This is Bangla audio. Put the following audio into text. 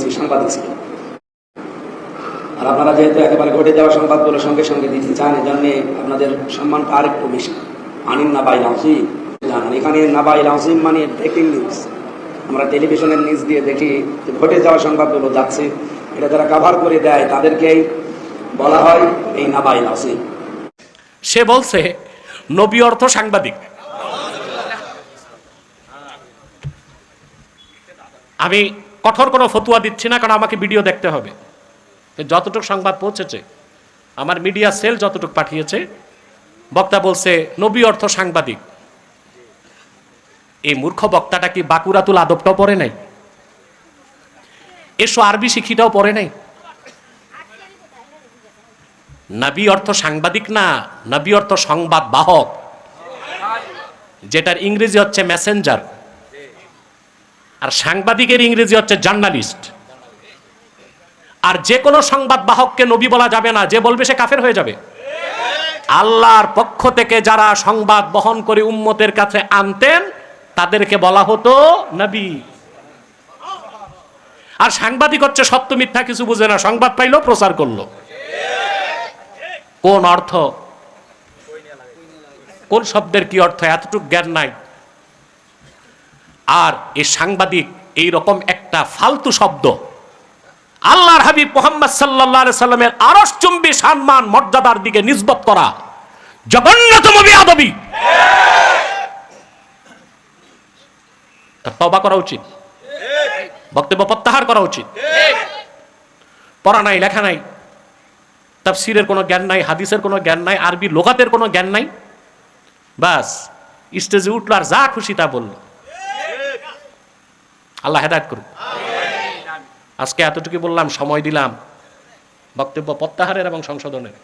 বিবিসি সাংবাদিক ছিলেন আর আপনারা যেহেতু একেবারে ঘটে যাওয়া সংবাদগুলো সঙ্গে সঙ্গে দিতে চান এজন্য আপনাদের সম্মানটা আরেকটু বেশি। আনিন নাবাইল আসিম জানান, এখানে নাবাইল আসিম মানে ব্রেকিং নিউজ আমরা টেলিভিশনের নিউজ দিয়ে দেখি যে ঘটে যাওয়া সংবাদগুলো যাচ্ছে, এটা যারা কাভার করে দেয়, তাদেরকেই বলা হয় এই নাবাইল আসিম সে বলছে, নবী অর্থ সাংবাদিক। আমি কঠোর কোনো ফতুয়া দিচ্ছি না, কারণ আমাকে ভিডিও দেখতে হবে। যতটুকু সংবাদ পৌঁছেছে, আমার মিডিয়া সেল যতটুকু পাঠিয়েছে, বক্তা বলছে, নবী অর্থ সাংবাদিক। এই মূর্খ বক্তাটা কি বাকুরাতুল আদবটাও পড়ে নাই? এসো আরবি শিখিটাও পড়ে নাই? নাবি অর্থ সাংবাদিক না, নাবি অর্থ সংবাদ বাহক। যেটার ইংরেজি হচ্ছে মেসেঞ্জার আর সাংবাদিকের ইংরেজি হচ্ছে জার্নালিস্ট। আর যে কোনো সংবাদ বাহককে নবী বলা যাবে না, যে বলবে সে কাফের হয়ে যাবে। আল্লাহর পক্ষ থেকে যারা সংবাদ বহন করে উম্মতের কাছে আনতেন, তাদেরকে বলা হতো নবী। আর সাংবাদিক হচ্ছে সত্য মিথ্যা কিছু বুঝে না, সংবাদ পাইলো, প্রচার করল। কোন অর্থ? কোন শব্দের কি অর্থ? এতটুকু জ্ঞান নাই। আর এই সাংবাদিক এই রকম একটা ফালতু শব্দ। আল্লাহর হাবিব মোহাম্মদ সাল্লাহ সাল্লামের আরস চুম্বি সম্মান, মর্যাদার দিকে নিসবত করা। জঘন্যতম বিয়াদবি। তবা করা উচিত। বক্তব্য প্রত্যাহার করা উচিত। পড়া নাই, লেখা নাই, তাফসিরের কোনো জ্ঞান নাই, হাদিসের কোনো জ্ঞান নাই, আরবি লোকাতের কোনো জ্ঞান নাই। বাস, স্টেজে উঠল আর যা খুশি তা বলল। আল্লাহ হেদায়ত করুক। আজকে এতটুকু বললাম সময় দিলাম। বক্তব্য প্রত্যাহারের এবং সংশোধনের।